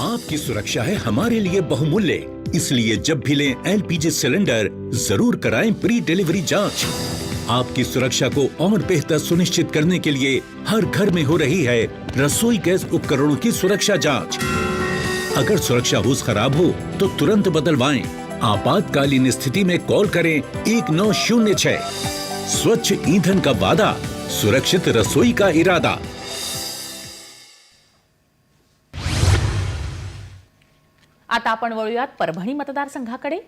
आपकी सुरक्षा है हमारे लिए बहुमूल्य। इसलिए जब भी लें एलपीजी सिलेंडर ज़रूर कराएँ प्री डिलीवरी जाँच। आपकी सुरक्षा को और बेहतर सुनिश्चित करने के लिए हर घर में हो रही है रसोई गैस उपकरणों की सुरक्षा जाँच। अगर सुरक्षा होस खराब हो तो तुरंत बदलवाएँ। आपातकालीन स्थिति में कॉल करें एक नौ शून्य छह। स्वच्छ ईंधन का वादा, सुरक्षित रसोई का इरादा। आता आपण वळूयात परभणी मतदारसंघाकडे.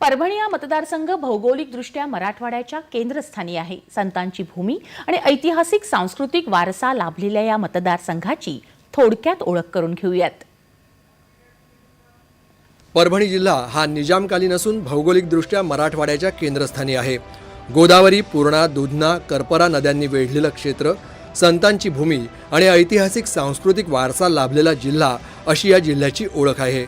परभणी हा मतदारसंघ भौगोलिकदृष्ट्या मराठवाड्याच्या केंद्रस्थानी आहे. संतांची भूमी आणि ऐतिहासिक सांस्कृतिक वारसा लाभलेल्या या मतदारसंघाची थोडक्यात ओळख करून घेऊयात. परभणी जिल्हा हा निजामकालीन असून भौगोलिकदृष्ट्या मराठवाड्याच्या केंद्रस्थानी आहे. गोदावरी पूर्णा दुधना करपरा नद्यांनी वेढलेलं क्षेत्र संतांची भूमी आणि ऐतिहासिक सांस्कृतिक वारसा लाभलेला जिल्हा अशी या जिल्ह्याची ओळख आहे.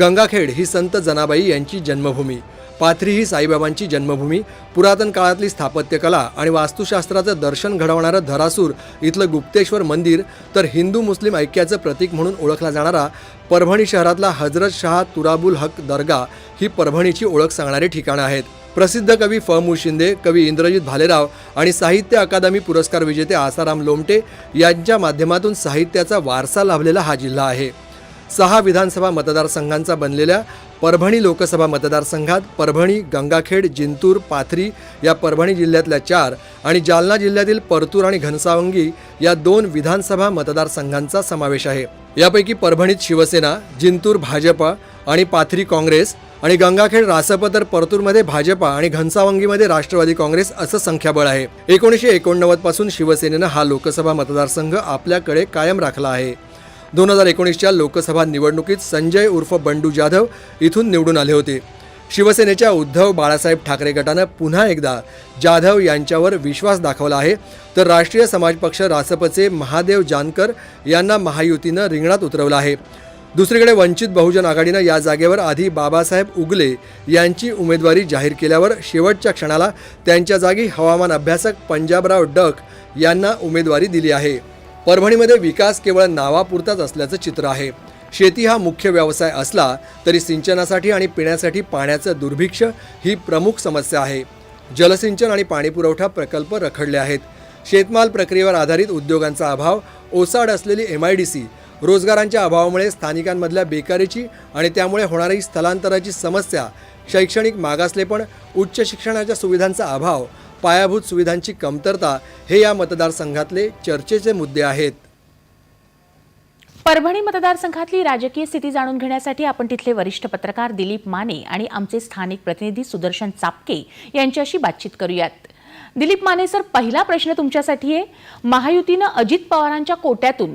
गंगाखेड ही संत जनाबाई यांची जन्मभूमी पाथरी ही साईबाबांची जन्मभूमी पुरातन काळातली स्थापत्यकला आणि वास्तुशास्त्राचं दर्शन घडवणारं धरासूर इथलं गुप्तेश्वर मंदिर तर हिंदू मुस्लिम ऐक्याचं प्रतीक म्हणून ओळखला जाणारा परभणी शहरातला हजरत शाह तुराबुल हक दर्गा ही परभणीची ओळख सांगणारी ठिकाणं आहेत. प्रसिद्ध कवी फ. मु. शिंदे कवी इंद्रजित भालेराव आणि साहित्य अकादमी पुरस्कार विजेते आसाराम लोमटे यांच्या माध्यमातून साहित्याचा वारसा लाभलेला हा जिल्हा आहे. सहा विधानसभा मतदारसंघांचा बनलेल्या परभणी लोकसभा मतदारसंघात परभणी गंगाखेड जिंतूर पाथरी या परभणी जिल्ह्यातल्या चार आणि जालना जिल्ह्यातील परतूर आणि घनसावंगी या दोन विधानसभा मतदारसंघांचा समावेश आहे. यापैकी परभणीत शिवसेना जिंतूर भाजपा आणि पाथरी काँग्रेस आणि गंगाखेड रासप तर परतूरमध्ये भाजपा आणि घनसावंगीमध्ये राष्ट्रवादी काँग्रेस असं संख्याबळ आहे. एकोणीसशे एकोणनव्वदपासून शिवसेनेनं हा लोकसभा मतदारसंघ आपल्याकडे कायम राखला आहे. दोन हजार एकोणीसच्या लोकसभा निवडणुकीत संजय उर्फ बंडू जाधव इथून निवडून आले होते. शिवसेनेच्या उद्धव बाळासाहेब ठाकरे गटानं पुन्हा एकदा जाधव यांच्यावर विश्वास दाखवला आहे. तर राष्ट्रीय समाज पक्ष रासपचे महादेव जानकर यांना महायुतीनं रिंगणात उतरवलं आहे. दुसरीकडे वंचित बहुजन आघाडीनं या जागेवर आधी बाबासाहेब उगले यांची उमेदवारी जाहीर केल्यावर शेवटच्या क्षणाला त्यांच्या जागी हवामान अभ्यासक पंजाबराव डक यांना उमेदवारी दिली आहे. परभणीमध्ये विकास केवळ नावापुरताच असल्याचं चित्र आहे. शेती हा मुख्य व्यवसाय असला तरी सिंचनासाठी आणि पिण्यासाठी पाण्याचं दुर्भिक्ष ही प्रमुख समस्या आहे. जलसिंचन आणि पाणीपुरवठा प्रकल्प रखडले आहेत. शेतमाल प्रक्रियेवर आधारित उद्योगांचा अभाव ओसाड असलेली एम आय डी सी रोजगारांच्या अभावामुळे स्थानिकांमधल्या बेकारीची आणि त्यामुळे होणारी स्थलांतराची समस्या शैक्षणिक मागासलेपण उच्च शिक्षणाच्या सुविधांचा अभाव पायाभूत सुविधांची कमतरता हे या मतदारसंघातले चर्चेचे मुद्दे आहेत. परभणी मतदारसंघातली राजकीय स्थिती जाणून घेण्यासाठी आपण तिथले वरिष्ठ पत्रकार दिलीप माने आणि आमचे स्थानिक प्रतिनिधी सुदर्शन चापके यांच्याशी बातचीत करूयात. दिलीप माने सर पहिला प्रश्न तुमच्यासाठी आहे. महायुतीनं अजित पवारांच्या कोट्यातून